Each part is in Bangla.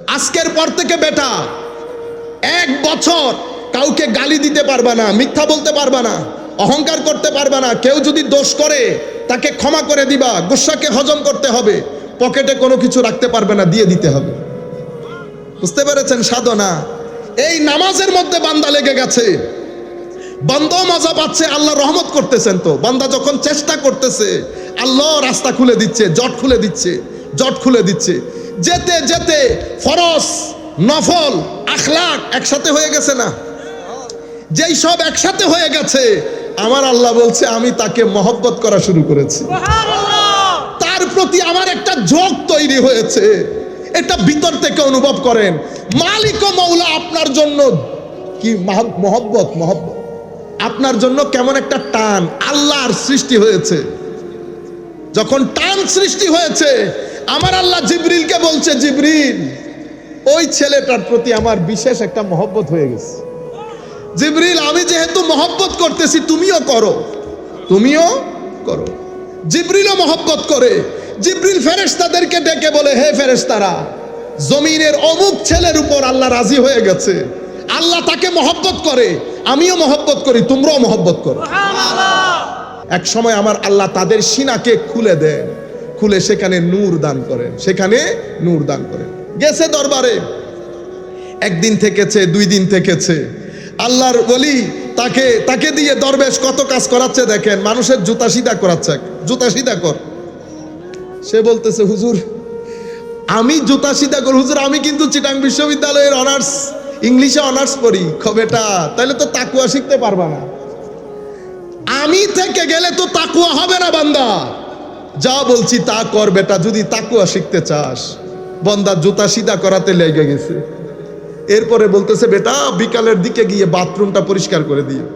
আজকের পর থেকে বেটা, এক বছর কাউকে গালি দিতে পারবা না, মিথ্যা বলতে পারবা না, অহংকার করতে পারবা না। কেউ যদি দোষ করে, তাকে ক্ষমা করে দিবা গুসাকে হজম করতে হবে, পকেটে কোনো কিছু রাখতে পারবে না, দিয়ে দিতে হবে। বুঝতে পেরেছেন, সাধনা? এই নামাজের মধ্যে বান্দা লেগে গেছে। বান্দাও মজা পাচ্ছে, আল্লাহ রহমত করতেছেন তো। বান্দা যখন চেষ্টা করতেছে, আল্লাহ রাস্তা খুলে দিচ্ছে, জট খুলে দিচ্ছে, জট খুলে দিচ্ছে। যেতে যেতে ফরস নফল আখলাক একসাথে হয়ে গেছে না? যেই সব একসাথে হয়ে গেছে আমার আল্লাহ বলছে আমি তাকে মহব্বত করা শুরু করেছি। তার প্রতি আমার একটা ঝোঁক তৈরি হয়েছে। এটা ভিতর থেকে অনুভব করেন। মালিক ও মৌলা আপনার জন্য কি মাহ- মহব্বত? মহব্বত। আপনার জন্য কেমন একটা টান আল্লাহর সৃষ্টি হয়েছে। যখন টান সৃষ্টি হয়েছে আমার আল্লাহ জিবরিলকে বলছে জিবরিল ওই ছেলেটার প্রতি আমার বিশেষ একটা মহব্বত হয়ে গেছে। জিবরিল আমি যেহেতু মহব্বত করতেছি তুমিও করো। তুমিও করো। জিবরিলও মহব্বত করে। জিবরিল ফেরেশতাদেরকে ডেকে বলে হে ফেরেশতারা জমিনের অমুক ছেলের উপর আল্লাহ রাজি হয়ে গেছে। আল্লাহ তাকে মহব্বত করে আমিও মহব্বত করি তোমরাও মহব্বত করো। এক সময় আমার আল্লাহ তাদের সিনাকে খুলে দেন। খুলে সেখানে নূর দান করেন, সেখানে নূর দান করেন। গেছে দরবারে। একদিন থেকেছে, দুই দিন থেকেছে। আল্লাহর বলি তাকে তাকে দিয়ে দরবেশ কত কাজ করাচ্ছে দেখেন, মানুষের জুতা সিদা করাচ্ছে। জুতা সিদা কর। সে বলতেছে, হুজুর, আমি জুতা সিদা কর। হুজুর, আমি কিন্তু চিটাং বিশ্ববিদ্যালয়ের অনার্স, ইংলিশে অনার্স পড়ি, খবেটা। তাহলে তো তাকুয়া শিখতে পারবা না। আমি থেকে গেলে তো তাকুয়া হবে না, বান্দা। যা বলছি তা কর বেটা, যদি তাকুয়া শিখতে চাস। বন্দা জুতা সিধা করাতে লেগে গেছে। এরপরে বলতেছে, বেটা, বিকালের দিকে গিয়ে বাথরুমটা পরিষ্কার করে দিও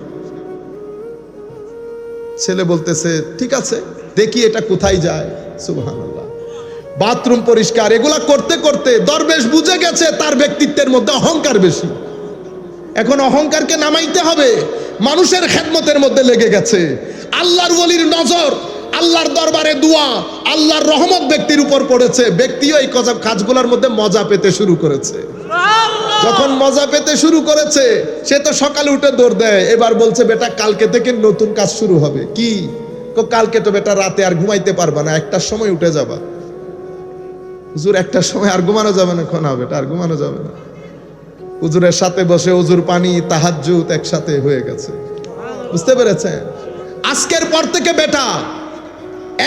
ছেলে বলতেছে, ঠিক আছে, দেখি এটা কোথায় যায়। সুবহানাল্লাহ। বাথরুম পরিষ্কার, এগুলা করতে করতে দরবেশ বুঝে গেছে তার ব্যক্তিত্বের মধ্যে অহংকার বেশি। এখন অহংকারকে নামাইতে হবে। মানুষের খেদমতের মধ্যে লেগে গেছে। আল্লাহর ওলির নজর আল্লাহর দরবারে দোয়া আল্লাহর রহমত ব্যক্তির উপর পড়েছে। ব্যক্তিও এই কাজ- কাজগুলোর মধ্যে মজা পেতে শুরু করেছে। যখন মজা পেতে শুরু করেছে সে তো সকালে উঠে দৌড় দেয়। এবার বলছে বেটা কালকে থেকে নতুন কাজ শুরু হবে। কি? কালকে তো বেটা রাতে আর ঘুমাইতে পারবা না একটার সময় উঠে যাবা। হুজুর একটার সময় আর ঘুমানো যাবে না এখন বেটা আর ঘুমানো যাবে না। হুজুরের সাথে বসে হুজুর পানি তাহাজ্জুদ একসাথে হয়ে গেছে। বুঝতে পেরেছেন? আজকের পর থেকে বেটা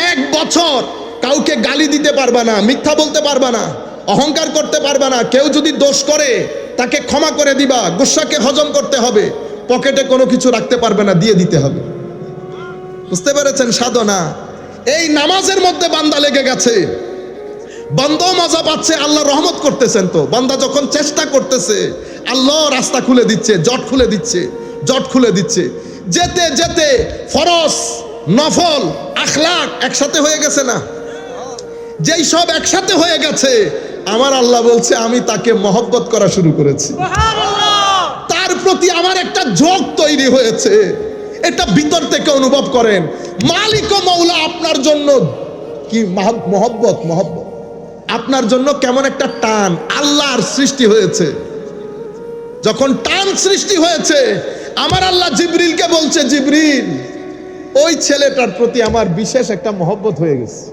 এক বছর কাউকে গালি দিতে পারবা না, মিথ্যা বলতে পারবা না, অহংকার করতে পারবা না। কেউ যদি দোষ করে, তাকে ক্ষমা করে দিবা গুসাকে হজম করতে হবে, পকেটে কোনো কিছু রাখতে পারবে না, দিয়ে দিতে হবে। বুঝতে পেরেছেন, সাধনা? এই নামাজের মধ্যে বান্দা লেগে গেছে। বান্দাও মজা পাচ্ছে, আল্লাহ রহমত করতেছেন তো। বান্দা যখন চেষ্টা করতেছে, আল্লাহ রাস্তা খুলে দিচ্ছে, জট খুলে দিচ্ছে, জট খুলে দিচ্ছে। যেতে যেতে ফরস নফল আখলাক একসাথে হয়ে গেছে না? যেই সব একসাথে হয়ে গেছে আমার আল্লাহ বলছে আমি তাকে মহব্বত করা শুরু করেছি। তার প্রতি আমার একটা ঝোঁক তৈরি হয়েছে। এটা ভিতর থেকে অনুভব করেন। মালিক ও মৌলা আপনার জন্য কি মাহ- মহব্বত মহব্বত? আপনার জন্য কেমন একটা টান আল্লাহর সৃষ্টি হয়েছে। যখন টান সৃষ্টি হয়েছে আমার আল্লাহ জিবরিলকে বলছে জিবরিল ওই ছেলেটার প্রতি আমার বিশেষ একটা মহব্বত হয়ে গেছে।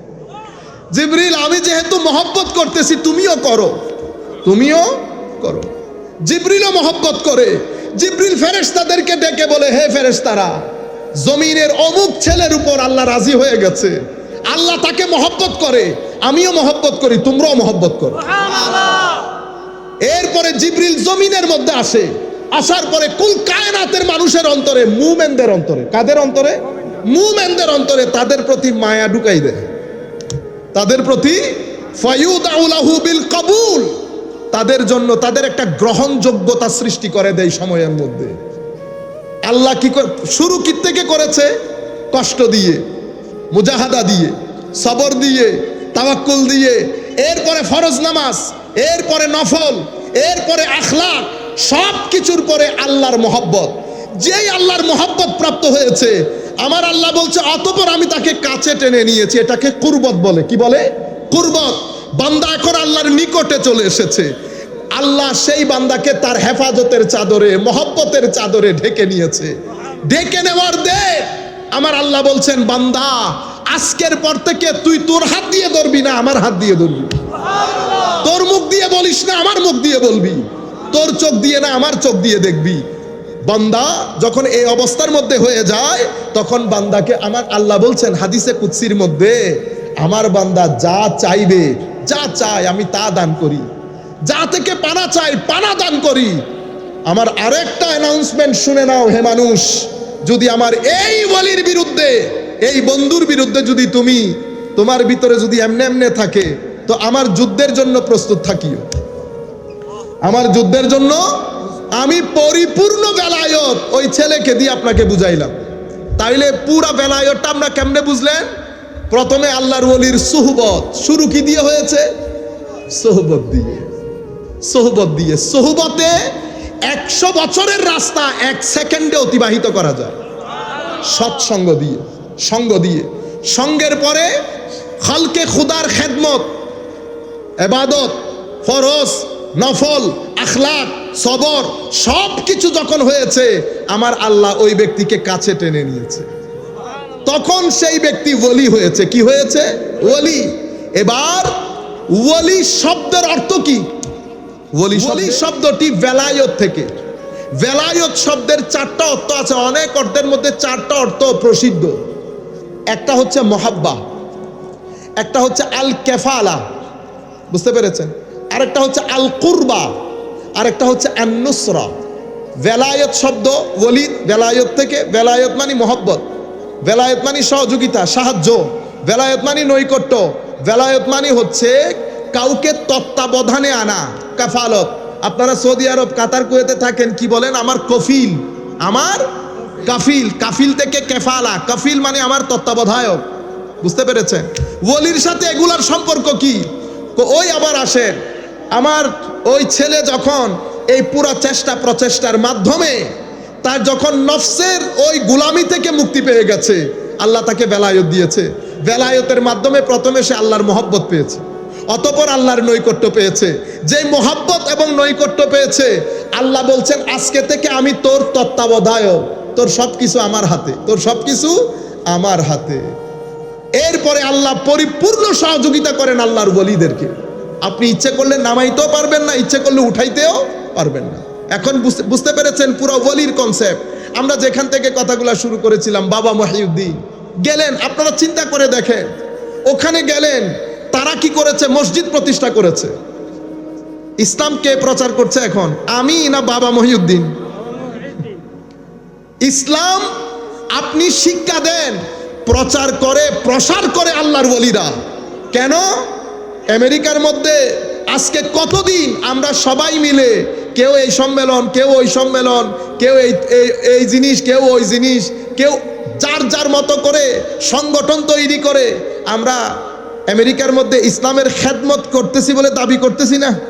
জিবরিল আমি যেহেতু মহব্বত করতেছি তুমিও করো। তুমিও করো। জিবরিলও মহব্বত করে। জিবরিল ফেরেশতাদেরকে ডেকে বলে হে ফেরেশতারা জমিনের অমুক ছেলের উপর আল্লাহ রাজি হয়ে গেছে। আল্লাহ তাকে মহব্বত করে আমিও মহব্বত করি তোমরাও মহব্বত করো। এরপরে জিবরিল জমিনের মধ্যে আসে। আসার পরে কুল কায়নাতের মানুষের অন্তরে মুমেনদের অন্তরে। কাদের অন্তরে? মুমেনদের অন্তরে তাদের প্রতি মায়া ঢুকাই দেয়। তাদের প্রতি ফায়ুদাউলাহু বিল কবুল। তাদের জন্য তাদের একটা গ্রহণযোগ্যতা সৃষ্টি করে দেয় সময়ের মধ্যে। আল্লাহ কি শুরু কি থেকে করেছে? কষ্ট দিয়ে, মুজাহাদা দিয়ে, সবর দিয়ে, তাওয়াক্কুল দিয়ে, এরপরে ফরজ নামাজ, এরপরে নফল, এরপরে আখলা সব কিছুর পরে আল্লাহর মহব্বত। যেই আল্লাহর মহব্বত প্রাপ্ত হয়েছে আমার আল্লাহ বলছে, অতপর আমি তাকে কাছে টেনে নিয়েছি, এটাকে কুরবত বলে। কি বলে? কুরবত। বান্দা এখন আল্লাহর নিকটে চলে এসেছে। আল্লাহ সেই বান্দাকে তার হেফাজতের চাদরে, মহব্বতের চাদরে ঢেকে নিয়েছে। ঢেকে নেওয়ার দে আমার আল্লাহ বলছেন, বান্দা, আজকের পর থেকে তুই তোর হাত দিয়ে ধরবি না, আমার হাত দিয়ে ধরবি। তোর মুখ দিয়ে বলিস না, আমার মুখ দিয়ে বলবি। তোর চোখ দিয়ে না, আমার চোখ দিয়ে দেখবি। বান্দা যখন এই অবস্থার মধ্যে হয়ে যায়, তখন বান্দাকে আমার আল্লাহ বলছেন, হাদিসে কুৎসির মধ্যে, আমার বান্দা যা চাইবে, যা চায় আমি তা দান করি। যা থেকে পানা চাই, পানা দান করি। আমার আরেকটা অ্যানাউন্সমেন্ট শুনে নাও, হে মানুষ। যদি আমার এই বলির বিরুদ্ধে, এই বন্ধুর বিরুদ্ধে যদি তুমি, তোমার ভিতরে যদি এমনে এমনে থাকে, তো আমার যুদ্ধের জন্য প্রস্তুত থাকিও। আমার যুদ্ধের জন্য আমি পরিপূর্ণ বেলায়ত, ওই ছেলেকে দিয়ে আপনাকে বুঝাইলাম। তাইলে পুরা বেলায়তটা আমরা কেমনে বুঝলেন? প্রথমে আল্লাহর ওলির সুহবত। শুরু কি দিয়ে হয়েছে? সোহবত দিয়ে। সোহবত দিয়ে। সোহবতে একশো বছরের রাস্তা এক সেকেন্ডে অতিবাহিত করা যায়। সৎসঙ্গ দিয়ে, সঙ্গ দিয়ে। সঙ্গের পরে খালকে খুদার খেদমত, এবাদত ফরস নফল, আখলাক সবর সব কিছু যখন হয়েছে আমার আল্লাহ ওই ব্যক্তিকে কাছে টেনে নিয়েছে। তখন সেই ব্যক্তি ওলি হয়েছে। কি হয়েছে? ওলি। এবার ওলি শব্দের অর্থ কি? ওলি ওলি শব্দটি বেলায়ত থেকে। বেলায়ত শব্দের চারটা অর্থ আছে। অনেক অর্থের মধ্যে চারটা অর্থ প্রসিদ্ধ। একটা হচ্ছে মহাব্বা। একটা হচ্ছে আল কেফালা বুঝতে পেরেছেন? আরেকটা হচ্ছে আল কুরবা আরেকটা হচ্ছে আন্নুসরা। বেলায়ত শব্দ ওলিদ বেলায়ত থেকে, বেলায়ত মানে মহব্বত, বেলায়ত মানে সহযোগিতা, সাহায্য, বেলায়ত মানে নৈকট্য, বেলায়ত মানে হচ্ছে কাউকে তত্ত্বাবধানে আনা, কাফালত। আপনারা সৌদি আরব, কাতার, কুয়েতে থাকেন, কি বলেন? আমার কফিল, আমার কাফিল কাফিল থেকে কেফালা, কাফিল মানে আমার তত্ত্বাবধায়ক। বুঝতে পেরেছেন? ওলির সাথে এগুলার সম্পর্ক কি? ওই আবার আসেন, আমার ওই ছেলে যখন এই পুরা চেষ্টা প্রচেষ্টার মাধ্যমে তার যখন নফসের ওই গুলামি থেকে মুক্তি পেয়ে গেছে, আল্লাহ তাকে বেলায়ত দিয়েছে। বেলায়তের মাধ্যমে প্রথমে সে আল্লাহর মহব্বত পেয়েছে। অতপর আল্লাহর নৈকট্য পেয়েছে। যে মহাব্বত এবং নৈকট্য পেয়েছে, আল্লাহ বলছেন, আজকে থেকে আমি তোর তত্ত্বাবধায়ক। তোর সব কিছু আমার হাতে। তোর সব কিছু আমার হাতে। এরপরে আল্লাহ পরিপূর্ণ সহযোগিতা করেন আল্লাহর বলিদেরকে আপনি ইচ্ছে করলে নামাইতেও পারবেন না, ইচ্ছে করলে উঠাইতেও পারবেন না। এখন বুঝতে- পেরেছেন পুরো ওলির কনসেপ্ট আমরা যেখান থেকে কথাগুলো শুরু করেছিলাম, বাবা মহিউদ্দিন, গেলেন, আপনারা চিন্তা করে দেখেন, ওখানে গেলেন, তারা কি করেছে? মসজিদ প্রতিষ্ঠা করেছে। ইসলাম কে প্রচার করছে এখন? আমি না বাবা মহিউদ্দিন? ইসলাম, আপনি শিক্ষা দেন, প্রচার করে, প্রসার করে আল্লাহর বলিরা কেন? আমেরিকার মধ্যে আজকে কতদিন আমরা সবাই মিলে কেউ এই সম্মেলন, কেউ ওই সম্মেলন, কেউ এই, এই- জিনিস, কেউ ওই জিনিস, কেউ যার যার মতো করে সংগঠন তৈরি করে আমরা আমেরিকার মধ্যে ইসলামের খেদমত করতেছি বলে দাবি করতেছি না?